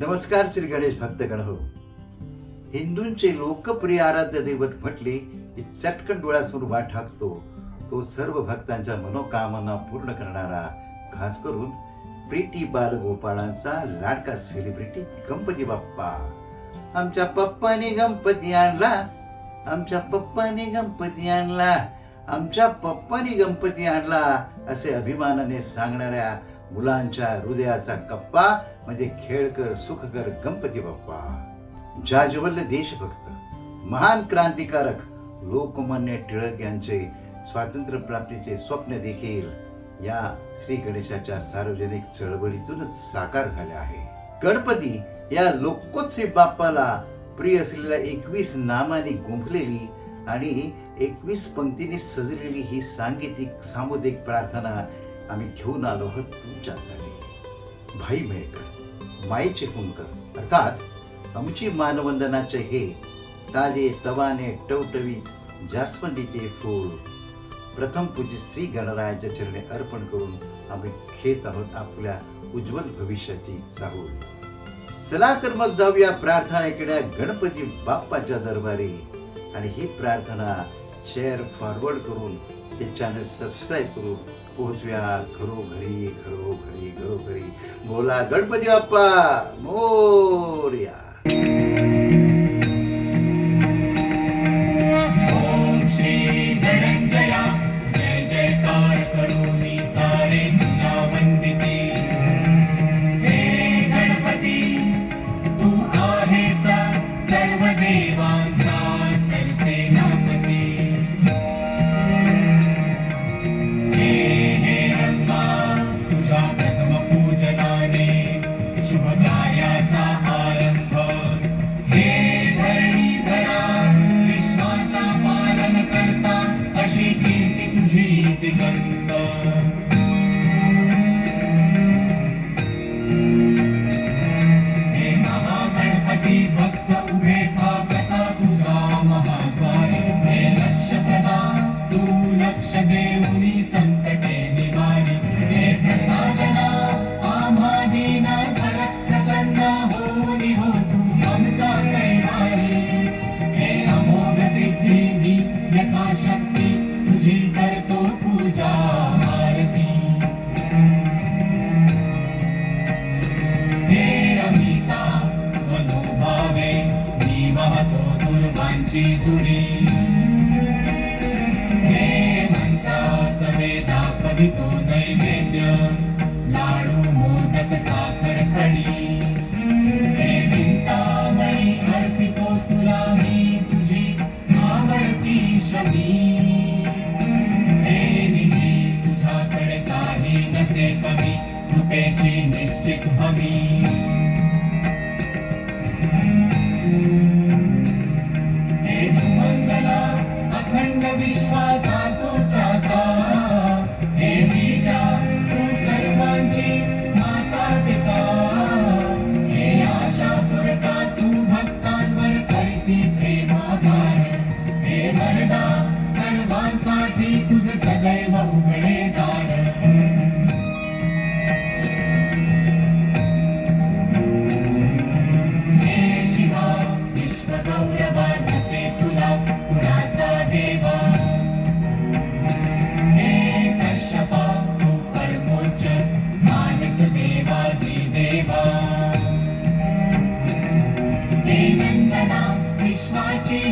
नमस्कार श्री गणेश भक्त हो. हिंदूंचे लोकप्रिय आराध्य दैवत म्हटले की चटकन डोळ्यासमोर उभा ठाकतो तो सर्व भक्तांच्या मनोकामना पूर्ण करणारा खास करून प्रीती बालगोपाळांचा लाडका सेलिब्रिटी गणपती बाप्पा. आमच्या पप्पाने गणपती आणला आमच्या पप्पाने गणपती आणला आमच्या पप्पाने गणपती आणला असे अभिमानाने सांगणाऱ्या मुलांच्या हृदयाचा कप्पा म्हणजे खेळकर सुखकर गणपती बाप्पा. जाज्वल्य देशभक्त महान क्रांतिकारक लोकमान्य टिळक यांचे स्वातंत्र्य प्राप्तीचे स्वप्न देखील या श्री गणेशाच्या सार्वजनिक चळवळीतूनच साकार झाले आहे. गणपती या लोकोत्सव बाप्पाला प्रिय असलेल्या एकवीस नामाने गुंफलेली आणि एकवीस पंक्तीने सजलेली ही सांगीतिक सामुदायिक प्रार्थना आम्ही घेऊन आलो आहोत तुमच्यासाठी. भाई मेळकर माईचे कुंकर अर्थात आमची मानवंदनाचे हे ताजे तवाने टवटवी जास्वंदीचे फूल. प्रथम पूज्य श्री गणरायाच्या चरणे अर्पण करून आम्ही घेत आहोत आपल्या उज्ज्वल भविष्याची चाहूल. चला तर मग जाऊया प्रार्थना केल्या गणपती बाप्पाच्या दरबारी. आणि ही प्रार्थना शेअर फॉरवर्ड करून ते चॅनल सबस्क्राईब करू. पोहोचव्या घरोघरी घरोघरी घरोघरी. बोला Ganpati Bappa Morya. happy birthday Jesus.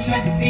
shakti